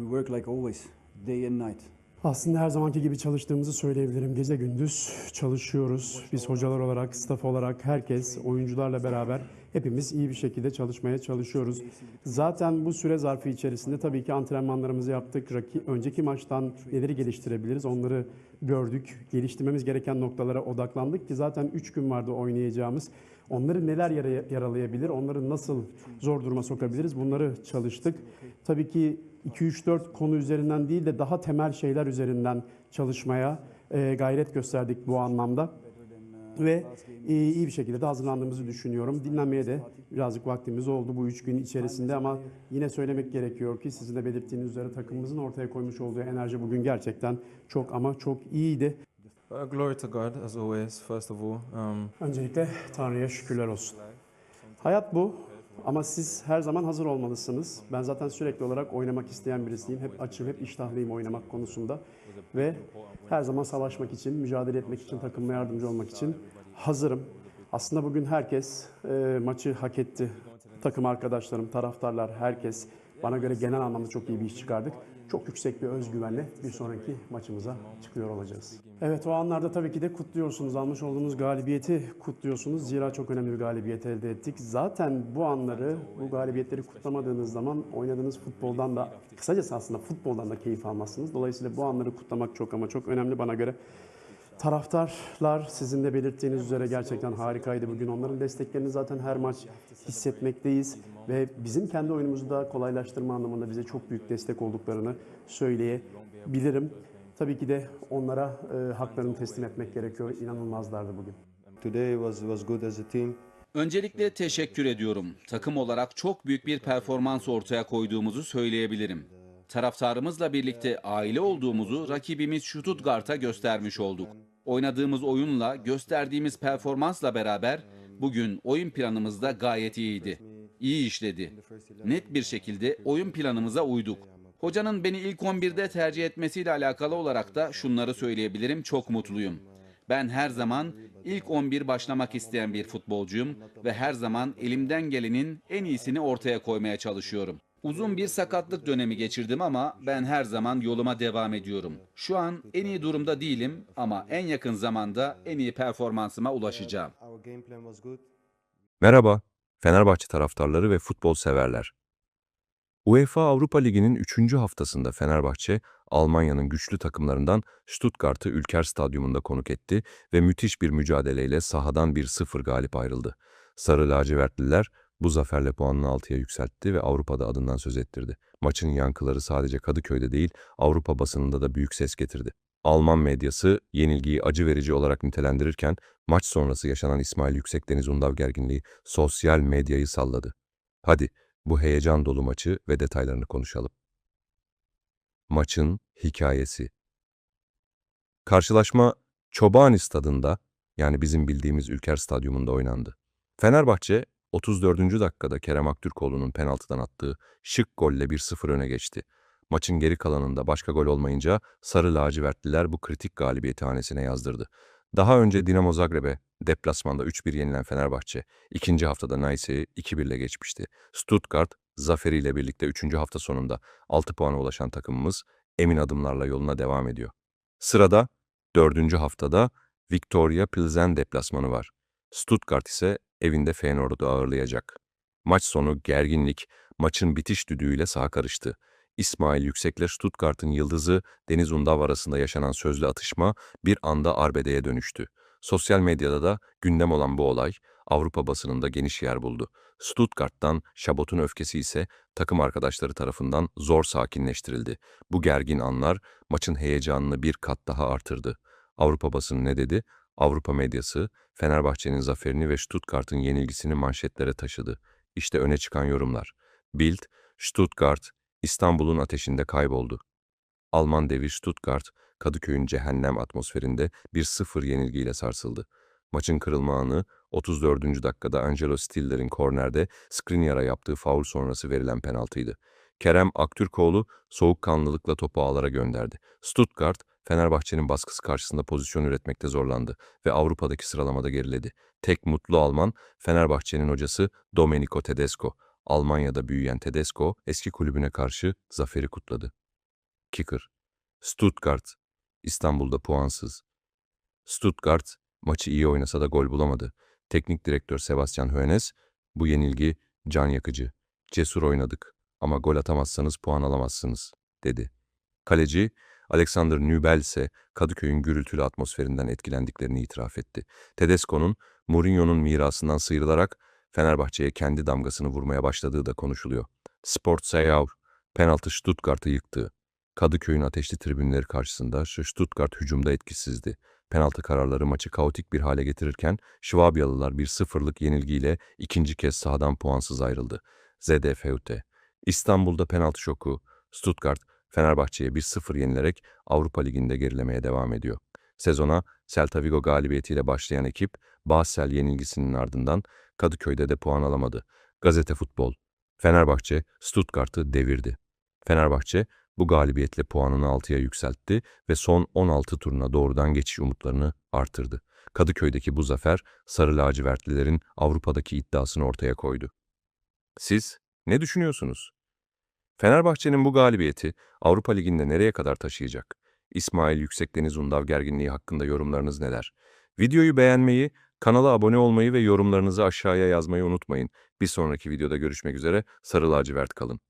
We work like always, day and night. Aslında her zamanki gibi çalıştığımızı söyleyebilirim. Gece gündüz çalışıyoruz. Biz hocalar olarak, staff olarak, herkes oyuncularla beraber hepimiz iyi bir şekilde çalışmaya çalışıyoruz. Zaten bu süre zarfı içerisinde tabii ki antrenmanlarımızı yaptık. Raki, önceki maçtan neleri geliştirebiliriz onları gördük. Geliştirmemiz gereken noktalara odaklandık ki zaten 3 gün vardı oynayacağımız. Onları neler yara- yaralayabilir, onları nasıl zor duruma sokabiliriz bunları çalıştık. Tabii ki 2-3-4 konu üzerinden değil de daha temel şeyler üzerinden çalışmaya e, gayret gösterdik bu anlamda. Ve e, iyi bir şekilde de hazırlandığımızı düşünüyorum. Dinlenmeye de birazcık vaktimiz oldu bu üç gün içerisinde ama yine söylemek gerekiyor ki sizin de belirttiğiniz üzere takımımızın ortaya koymuş olduğu enerji bugün gerçekten çok ama çok iyiydi. Uh, glory to God, as always, first of all. Um, Öncelikle Tanrı'ya şükürler olsun. Hayat bu ama siz her zaman hazır olmalısınız. Ben zaten sürekli olarak oynamak isteyen birisiyim. Hep açım, hep iştahlıyım oynamak konusunda. Ve her zaman savaşmak için, mücadele etmek için, takımıma yardımcı olmak için hazırım. Aslında bugün herkes e, maçı hak etti. Takım arkadaşlarım, taraftarlar, herkes. Bana göre genel anlamda çok iyi bir iş çıkardık. Çok yüksek bir özgüvenle bir sonraki maçımıza çıkıyor olacağız. Evet o anlarda tabii ki de kutluyorsunuz. Almış olduğunuz galibiyeti kutluyorsunuz. Zira çok önemli bir galibiyet elde ettik. Zaten bu anları, bu galibiyetleri kutlamadığınız zaman oynadığınız futboldan da, kısacası aslında futboldan da keyif almazsınız. Dolayısıyla bu anları kutlamak çok ama çok önemli bana göre. Taraftarlar sizin de belirttiğiniz üzere gerçekten harikaydı bugün. Onların desteklerini zaten her maç hissetmekteyiz ve bizim kendi oyunumuzu da kolaylaştırma anlamında bize çok büyük destek olduklarını söyleyebilirim. Tabii ki de onlara e, haklarını teslim etmek gerekiyor. İnanılmazlardı bugün. Today was was good as a team. Öncelikle teşekkür ediyorum. Takım olarak çok büyük bir performans ortaya koyduğumuzu söyleyebilirim. Taraftarımızla birlikte aile olduğumuzu rakibimiz Stuttgart'a göstermiş olduk. Oynadığımız oyunla, gösterdiğimiz performansla beraber bugün oyun planımız da gayet iyiydi. İyi işledi. Net bir şekilde oyun planımıza uyduk. Hocanın beni ilk 11'de tercih etmesiyle alakalı olarak da şunları söyleyebilirim. Çok mutluyum. Ben her zaman ilk 11 başlamak isteyen bir futbolcuyum ve her zaman elimden gelenin en iyisini ortaya koymaya çalışıyorum. Uzun bir sakatlık dönemi geçirdim ama ben her zaman yoluma devam ediyorum. Şu an en iyi durumda değilim ama en yakın zamanda en iyi performansıma ulaşacağım. Merhaba, Fenerbahçe taraftarları ve futbol severler. UEFA Avrupa Ligi'nin 3. haftasında Fenerbahçe, Almanya'nın güçlü takımlarından Stuttgart'ı Ülker Stadyumunda konuk etti ve müthiş bir mücadeleyle sahadan 1-0 galip ayrıldı. Sarı lacivertliler bu zaferle puanını 6'ya yükseltti ve Avrupa'da adından söz ettirdi. Maçın yankıları sadece Kadıköy'de değil, Avrupa basınında da büyük ses getirdi. Alman medyası yenilgiyi acı verici olarak nitelendirirken maç sonrası yaşanan İsmail Yüksekdeniz Undav gerginliği sosyal medyayı salladı. Hadi bu heyecan dolu maçı ve detaylarını konuşalım. Maçın hikayesi Karşılaşma Çobani stadında yani bizim bildiğimiz Ülker Stadyumunda oynandı. Fenerbahçe 34. dakikada Kerem Aktürkoğlu'nun penaltıdan attığı şık golle 1-0 öne geçti. Maçın geri kalanında başka gol olmayınca Sarı lacivertliler bu kritik galibiyeti hanesine yazdırdı. Daha önce Dinamo Zagreb'e deplasmanda 3-1 yenilen Fenerbahçe, ikinci haftada Nice'i 2-1 ile geçmişti. Stuttgart, zaferiyle birlikte 3. hafta sonunda 6 puana ulaşan takımımız emin adımlarla yoluna devam ediyor. Sırada 4. haftada Victoria Pilsen deplasmanı var. Stuttgart ise evinde Feyenoord'u ağırlayacak. Maç sonu gerginlik, maçın bitiş düdüğüyle saha karıştı. İsmail Yüksek'le Stuttgart'ın yıldızı Deniz Undav arasında yaşanan sözlü atışma bir anda arbedeye dönüştü. Sosyal medyada da gündem olan bu olay Avrupa basınında geniş yer buldu. Stuttgart'tan Şabot'un öfkesi ise takım arkadaşları tarafından zor sakinleştirildi. Bu gergin anlar maçın heyecanını bir kat daha artırdı. Avrupa basını ne dedi? Avrupa medyası Fenerbahçe'nin zaferini ve Stuttgart'ın yenilgisini manşetlere taşıdı. İşte öne çıkan yorumlar. Bild, Stuttgart, İstanbul'un ateşinde kayboldu. Alman devi Stuttgart, Kadıköy'ün cehennem atmosferinde 1-0 yenilgiyle sarsıldı. Maçın kırılma anı 34. dakikada Angelo Stiller'in kornerde Skriniar'a yaptığı faul sonrası verilen penaltıydı. Kerem Aktürkoğlu soğukkanlılıkla topu ağlara gönderdi. Stuttgart, Fenerbahçe'nin baskısı karşısında pozisyon üretmekte zorlandı ve Avrupa'daki sıralamada geriledi. Tek mutlu Alman, Fenerbahçe'nin hocası Domenico Tedesco. Almanya'da büyüyen Tedesco, eski kulübüne karşı zaferi kutladı. Kicker. Stuttgart. İstanbul'da puansız. Stuttgart maçı iyi oynasa da gol bulamadı. Teknik direktör Sebastian Hoeneß, bu yenilgi can yakıcı. Cesur oynadık ama gol atamazsanız puan alamazsınız, dedi. Kaleci Alexander Nübel ise Kadıköy'ün gürültülü atmosferinden etkilendiklerini itiraf etti. Tedesco'nun Mourinho'nun mirasından sıyrılarak Fenerbahçe'ye kendi damgasını vurmaya başladığı da konuşuluyor. Sport Seyaur, penaltı Stuttgart'ı yıktı. Kadıköy'ün ateşli tribünleri karşısında şu Stuttgart hücumda etkisizdi. Penaltı kararları maçı kaotik bir hale getirirken Şvabyalılar bir sıfırlık yenilgiyle ikinci kez sahadan puansız ayrıldı. ZDFUT. İstanbul'da penaltı şoku. Stuttgart, Fenerbahçe'ye 1-0 yenilerek Avrupa Ligi'nde gerilemeye devam ediyor. Sezona Celta Vigo galibiyetiyle başlayan ekip, Basel yenilgisinin ardından Kadıköy'de de puan alamadı. Gazete Futbol. Fenerbahçe, Stuttgart'ı devirdi. Fenerbahçe, bu galibiyetle puanını 6'ya yükseltti ve son 16 turuna doğrudan geçiş umutlarını artırdı. Kadıköy'deki bu zafer, Sarı Lacivertlilerin Avrupa'daki iddiasını ortaya koydu. Siz ne düşünüyorsunuz? Fenerbahçe'nin bu galibiyeti Avrupa Ligi'nde nereye kadar taşıyacak? İsmail Yüksekdeniz Undav gerginliği hakkında yorumlarınız neler? Videoyu beğenmeyi, kanala abone olmayı ve yorumlarınızı aşağıya yazmayı unutmayın. Bir sonraki videoda görüşmek üzere, Sarı Lacivert kalın.